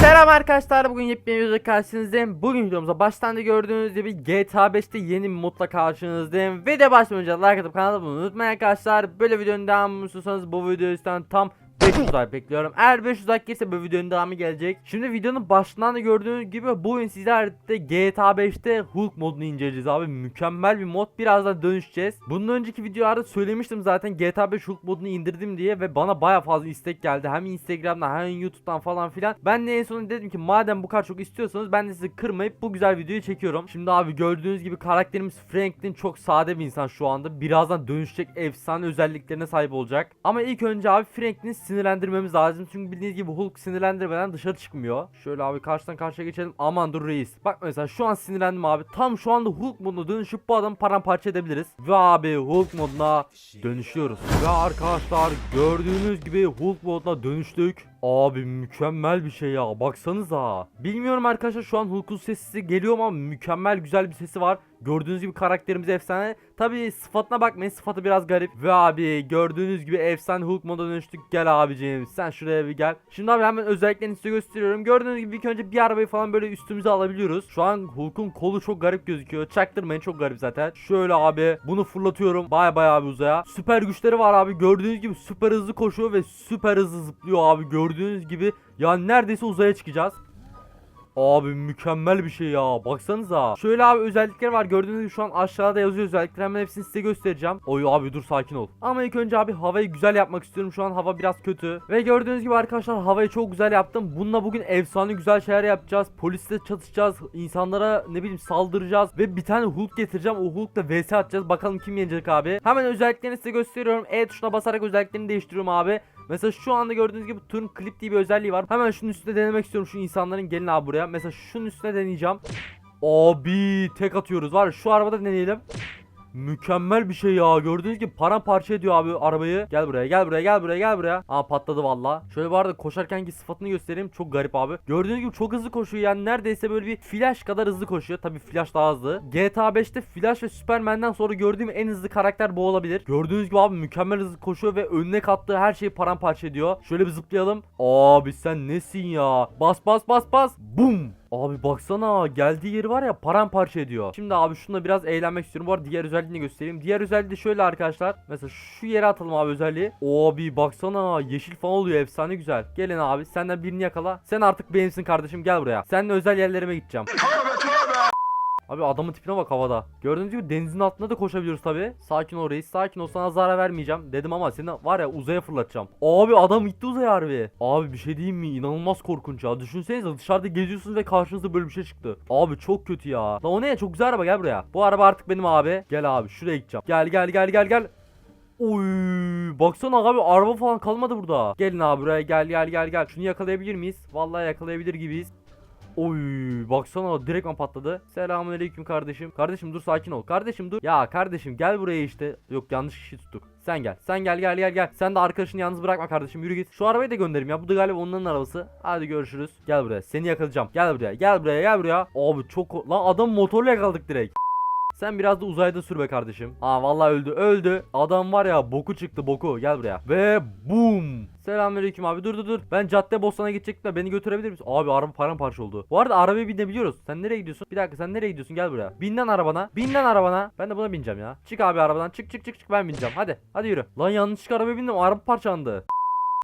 Selam arkadaşlar bugün yepyeni videoda karşınızdayım. Bugün videomuzda baştan da gördüğünüz gibi GTA 5'te yeni bir modla karşınızdayım. Video başlamadan önce like atıp kanala abone unutmayın arkadaşlar. Böyle videonun devamını istiyorsanız bu videoyu tam 500 like bekliyorum. Eğer 500 like gelirse bu videonun devamı gelecek. Şimdi videonun başından da gördüğünüz gibi bu oyun sizlerle GTA 5'te Hulk modunu inceleyeceğiz abi. Mükemmel bir mod. Birazdan dönüşeceğiz. Bundan önceki videolarda söylemiştim zaten GTA 5 Hulk modunu indirdim diye Ve bana baya fazla istek geldi. Hem Instagram'dan hem YouTube'dan falan filan. Ben de en sonunda dedim ki madem bu kadar çok istiyorsanız ben de sizi kırmayıp bu güzel videoyu çekiyorum. Şimdi abi gördüğünüz gibi karakterimiz Franklin çok sade bir insan şu anda. Birazdan dönüşecek efsane özelliklerine sahip olacak. Ama ilk önce abi Franklin'i sinirlendirmemiz lazım. Çünkü bildiğiniz gibi Hulk sinirlendirmeden dışarı çıkmıyor. Şöyle abi karşıdan karşıya geçelim. Aman dur reis. Bak mesela şu an sinirlendim abi. Tam şu anda Hulk moduna dönüşüp bu adamı paramparça edebiliriz. Ve abi Hulk moduna dönüşüyoruz. Ve arkadaşlar gördüğünüz gibi Hulk moduna dönüştük Abi mükemmel bir şey ya baksanıza. Bilmiyorum arkadaşlar şu an Hulk'un sesi geliyor ama mükemmel güzel bir sesi var. Gördüğünüz gibi karakterimiz efsane. Tabi sıfatına bakmayın sıfatı biraz garip. Ve abi gördüğünüz gibi efsane Hulk moda dönüştük. Gel abicim sen şuraya bir gel. Şimdi abi hemen özelliklerini size gösteriyorum. Gördüğünüz gibi ilk önce bir arabayı falan böyle üstümüze alabiliyoruz. Şu an Hulk'un kolu çok garip gözüküyor. Çaktırmayın çok garip zaten. Şöyle abi bunu fırlatıyorum. Baya baya abi uzaya. Süper güçleri var abi. Gördüğünüz gibi süper hızlı koşuyor ve süper hızlı zıplıyor abi. Gördüğünüz gibi yani neredeyse uzaya çıkacağız. Abi mükemmel bir şey ya baksanıza. Şöyle abi özellikler var gördüğünüz gibi şu an aşağıda yazıyor özellikler hemen hepsini size göstereceğim. Oy abi dur sakin ol. Ama ilk önce abi havayı güzel yapmak istiyorum şu an hava biraz kötü. Ve gördüğünüz gibi arkadaşlar havayı çok güzel yaptım. Bununla bugün efsane güzel şeyler yapacağız. Polisle çatışacağız insanlara ne bileyim saldıracağız. Ve bir tane Hulk getireceğim o Hulk'la vs atacağız. Bakalım kim yenecek abi. Hemen özelliklerini size gösteriyorum. E tuşuna basarak özelliklerini değiştiriyorum abi Mesela şu anda gördüğünüz gibi turn clip diye bir özelliği var. Hemen şunun üstüne denemek istiyorum şu insanların gelin abi buraya. Mesela şunun üstüne deneyeceğim. Abi tek atıyoruz var şu arabada deneyelim. Mükemmel bir şey ya. Gördüğünüz gibi paramparça ediyor abi arabayı. Gel buraya, gel buraya, gel buraya, gel buraya. Aa patladı valla. Şöyle bu arada koşarkenki sıfatını göstereyim. Çok garip abi. Gördüğünüz gibi çok hızlı koşuyor. Yani neredeyse böyle bir Flash kadar hızlı koşuyor. Tabii Flash daha hızlı. GTA 5'te Flash ve Superman'den sonra gördüğüm en hızlı karakter bu olabilir. Gördüğünüz gibi abi mükemmel hızlı koşuyor ve önüne kattığı her şeyi paramparça ediyor. Şöyle bir zıplayalım. Abi sen nesin ya? Bas bas bas bas. Bum. Abi baksana geldiği yeri var ya paramparça ediyor. Şimdi abi şununla biraz eğlenmek istiyorum. Bu arada diğer özelliğini göstereyim. Diğer özelliği de şöyle arkadaşlar. Mesela şu yere atalım abi özelliği. Abi baksana yeşil falan oluyor efsane güzel. Gelin abi senden birini yakala. Sen artık benimsin kardeşim gel buraya. Seninle özel yerlerime gideceğim. Abi adamın tipine bak havada. Gördüğünüz gibi denizin altında da koşabiliyoruz tabi. Sakin ol reis. Sakin ol sana zarar vermeyeceğim. Dedim ama seni var ya uzaya fırlatacağım. Abi adam gitti uzaya harbi. Abi bir şey diyeyim mi? İnanılmaz korkunç ya. Düşünsenize dışarıda geziyorsunuz ve karşınıza böyle bir şey çıktı. Abi çok kötü ya. Lan o ne? Çok güzel araba gel buraya. Bu araba artık benim abi. Gel abi şuraya gideceğim. Gel gel gel gel gel. Oy baksana abi araba falan kalmadı burada. Gelin abi buraya gel gel gel gel. Şunu yakalayabilir miyiz? Vallahi yakalayabilir gibiyiz. Oy baksana direktman patladı. Selamünaleyküm kardeşim. Kardeşim dur sakin ol. Kardeşim dur. Ya kardeşim gel buraya işte. Yok yanlış kişi tuttuk. Sen gel. Sen gel gel gel gel. Sen de arkadaşını yalnız bırakma kardeşim. Yürü git. Şu arabayı da gönderim ya. Bu da galiba onların arabası. Hadi görüşürüz. Gel buraya. Seni yakalayacağım. Gel buraya. Gel buraya. Gel buraya. Abi çok lan adam motorla yakaladık direkt. Sen biraz da uzayda sür be kardeşim. Aa vallahi öldü öldü. Adam var ya boku çıktı boku. Gel buraya. Ve boom. Selamünaleyküm abi dur dur dur. Ben cadde bostana gidecektim de beni götürebilir misin? Abi araba paramparça oldu. Bu arada arabaya binebiliyoruz. Sen nereye gidiyorsun? Bir dakika sen nereye gidiyorsun? Gel buraya. Bin lan arabana. Bin lan arabana. Ben de buna bineceğim ya. Çık abi arabadan. Çık çık çık çık ben bineceğim. Hadi. Hadi yürü. Lan yanlışlıkla arabaya bindim. Araba parçalandı.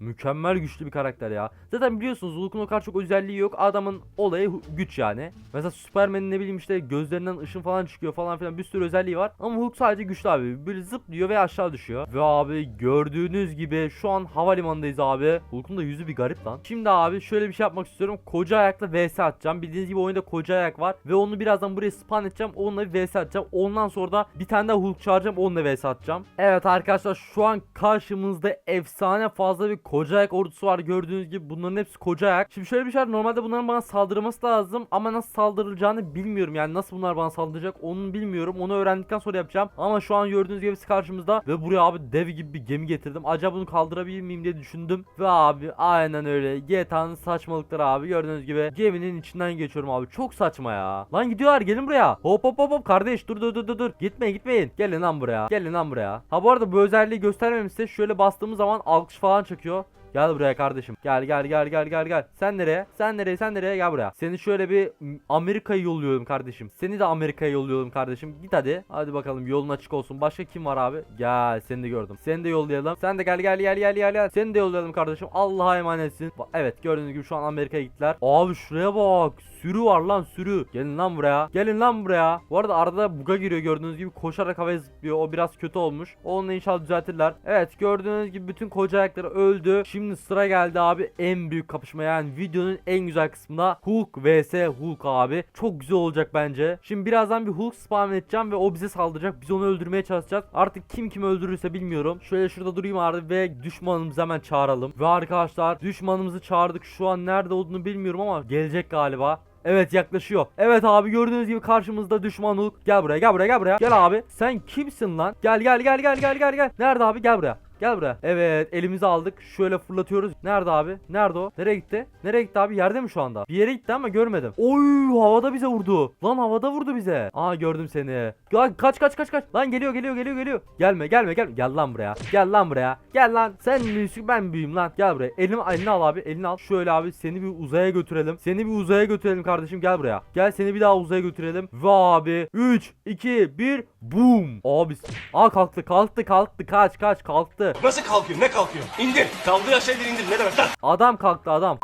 Mükemmel güçlü bir karakter ya. Zaten biliyorsunuz Hulk'un o kadar çok özelliği yok. Adamın olayı güç yani. Mesela Superman'in ne bileyim işte gözlerinden ışın falan çıkıyor falan filan bir sürü özelliği var. Ama Hulk sadece güçlü abi. Böyle zıplıyor ve aşağı düşüyor. Ve abi gördüğünüz gibi şu an havalimanındayız abi. Hulk'un da yüzü bir garip lan. Şimdi abi şöyle bir şey yapmak istiyorum. Koca ayakla vs atacağım. Bildiğiniz gibi oyunda koca ayak var. Ve onu birazdan buraya spawn edeceğim. Onunla bir vs atacağım. Ondan sonra da bir tane daha Hulk çağıracağım. Onunla vs atacağım. Evet arkadaşlar şu an karşımızda efsane fazla bir koca ayak ordusu var. Gördüğünüz gibi bunların hepsi koca ayak. Şimdi şöyle bir şey var. Normalde bunların bana saldırması lazım. Ama nasıl saldırılacağını bilmiyorum. Yani nasıl bunlar bana saldıracak onu bilmiyorum. Onu öğrendikten sonra yapacağım. Ama şu an gördüğünüz gibi hepsi karşımızda. Ve buraya abi dev gibi bir gemi getirdim. Acaba bunu kaldırabilir miyim diye düşündüm. Ve abi aynen öyle. GTA'nın saçmalıkları abi. Gördüğünüz gibi geminin içinden geçiyorum abi. Çok saçma ya. Lan gidiyorlar gelin buraya. Hop hop hop hop kardeş dur dur dur dur dur. Gitmeyin gitmeyin. Gelin lan buraya. Gelin lan buraya. Ha bu arada bu özelliği göstermemişse şöyle bastığımız zaman alkış falan çakıyor. Gel buraya kardeşim. Gel gel gel gel gel gel. Sen nereye? Sen nereye? Sen nereye? Gel buraya. Seni şöyle bir Amerika'ya yolluyorum kardeşim. Seni de Amerika'ya yolluyorum kardeşim. Git hadi. Hadi bakalım yolun açık olsun. Başka kim var abi? Gel seni de gördüm. Seni de yollayalım. Sen de gel gel gel gel gel gel. Seni de yollayalım kardeşim. Allah'a emanetsin. Evet gördüğünüz gibi şu an Amerika'ya gittiler. Abi şuraya bak. Sürü var lan sürü. Gelin lan buraya. Gelin lan buraya. Bu arada arada buga giriyor gördüğünüz gibi koşarak havaya zıplıyor. O biraz kötü olmuş. Onu inşallah düzeltirler. Evet gördüğünüz gibi bütün koca ayakları öldü. Şimdi sıra geldi abi en büyük kapışma yani videonun en güzel kısmında Hulk vs Hulk abi. Çok güzel olacak bence. Şimdi birazdan bir Hulk spam edeceğim ve o bize saldıracak. Biz onu öldürmeye çalışacağız. Artık kim kimi öldürürse bilmiyorum. Şöyle şurada durayım abi ve düşmanımızı hemen çağıralım. Ve arkadaşlar düşmanımızı çağırdık. Şu an nerede olduğunu bilmiyorum ama gelecek galiba. Evet yaklaşıyor. Evet abi gördüğünüz gibi karşımızda düşman Hulk. Gel buraya gel buraya gel buraya. Gel abi. Sen kimsin lan? Gel gel gel gel gel gel gel. Nerede abi? Gel buraya. Gel buraya. Evet elimizi aldık. Şöyle fırlatıyoruz. Nerede abi? Nerede o? Nereye gitti? Nereye gitti abi? Yerde mi şu anda? Bir yere gitti ama görmedim. Oy havada bize vurdu. Lan havada vurdu bize. Aa gördüm seni. Kaç kaç kaç kaç. Lan geliyor geliyor geliyor geliyor. Gelme gelme gel. Gel lan buraya. Gel lan buraya. Gel lan. Sen büyüsün ben büyüğüm lan. Gel buraya. Elimi elini al abi. Elini al. Şöyle abi seni bir uzaya götürelim. Seni bir uzaya götürelim kardeşim. Gel buraya. Gel seni bir daha uzaya götürelim. Ve abi 3 2 1 boom. Abi Aa kalktı kalktı kalktı. Kaç kaç kalktı. Nasıl kalkıyor? Ne kalkıyor? İndir. Kaldığı şeyleri indir. Ne demek lan? Adam kalktı adam.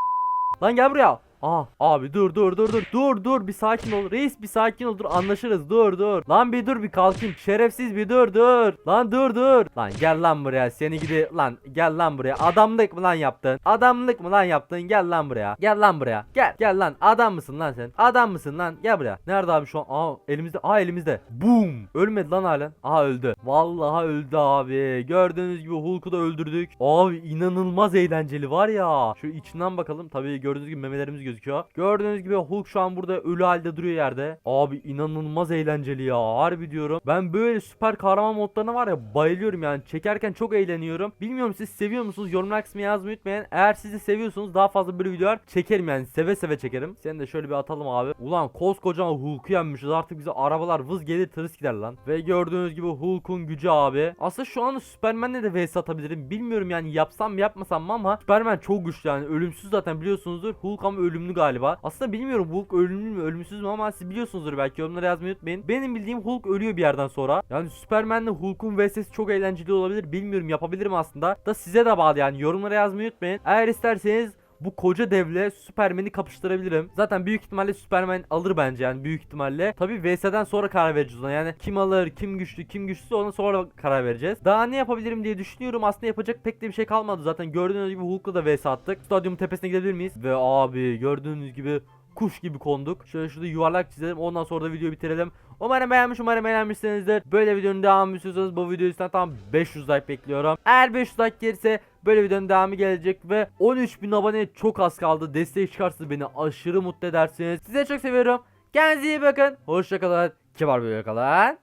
Lan gel buraya. Aa abi dur dur dur dur. Dur dur bir sakin ol. Reis bir sakin ol. Dur anlaşırız. Dur dur. Lan bir dur bir kalkayım. Şerefsiz bir dur dur. Lan dur dur. Lan gel lan buraya. Seni gidi lan gel lan buraya. Adamlık mı lan yaptın? Adamlık mı lan yaptın? Gel lan buraya. Gel lan buraya. Gel gel lan. Adam mısın lan sen? Adam mısın lan? Gel buraya. Nerede abi şu an? Aa elimizde. Aa elimizde. Boom. Ölmedi lan halen. Aa öldü. Vallahi öldü abi. Gördüğünüz gibi Hulk'u da öldürdük. Abi inanılmaz eğlenceli var ya. Şu içinden bakalım. Tabii gördüğünüz gibi memelerimiz gözüküyor. Gördüğünüz gibi Hulk şu an burada ölü halde duruyor yerde. Abi inanılmaz eğlenceli ya. Harbi diyorum. Ben böyle süper kahraman modlarına var ya bayılıyorum yani. Çekerken çok eğleniyorum. Bilmiyorum siz seviyor musunuz? Yorumlar kısmına yazmayı unutmayın. Eğer siz de seviyorsunuz daha fazla böyle videolar çekerim yani. Seve seve çekerim. Seni de şöyle bir atalım abi. Ulan koskocaman Hulk'u yenmişiz. Artık bize arabalar vız gelir tırıs gider lan. Ve gördüğünüz gibi Hulk'un gücü abi. Aslında şu anda Superman'le de vs atabilirim. Bilmiyorum yani yapsam yapmasam mı ama Superman çok güçlü yani. Ölümsüz zaten biliyorsunuzdur. Hulk ama ölümlü galiba. Aslında bilmiyorum Hulk ölümlü mü ölümsüz mü ama siz biliyorsunuzdur belki yorumlara yazmayı unutmayın. Benim bildiğim Hulk ölüyor bir yerden sonra. Yani Superman'le Hulk'un vs'si çok eğlenceli olabilir bilmiyorum yapabilirim aslında. Da size de bağlı yani yorumlara yazmayı unutmayın. Eğer isterseniz bu koca devle Superman'i kapıştırabilirim. Zaten büyük ihtimalle Superman alır bence yani büyük ihtimalle. Tabi VS'den sonra karar vereceğiz ona. Yani kim alır, kim güçlü, kim güçsüz ona sonra karar vereceğiz. Daha ne yapabilirim diye düşünüyorum. Aslında yapacak pek de bir şey kalmadı zaten. Gördüğünüz gibi Hulk'la da VS attık. Stadyumun tepesine gidebilir miyiz? Ve abi gördüğünüz gibi kuş gibi konduk. Şöyle şurada yuvarlak çizelim. Ondan sonra da videoyu bitirelim. Umarım beğenmiş, umarım beğenmişsinizdir. Böyle videonun devamı istiyorsanız bu video üstüne tam 500 like bekliyorum. Eğer 500 like gelirse böyle videonun devamı gelecek ve 13.000 aboneye çok az kaldı. Destek çıkarsa beni aşırı mutlu edersiniz. Size çok seviyorum. Kendinize iyi bakın. Hoşçakalın. Kibar bir kalın.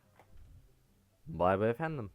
Bay bay efendim.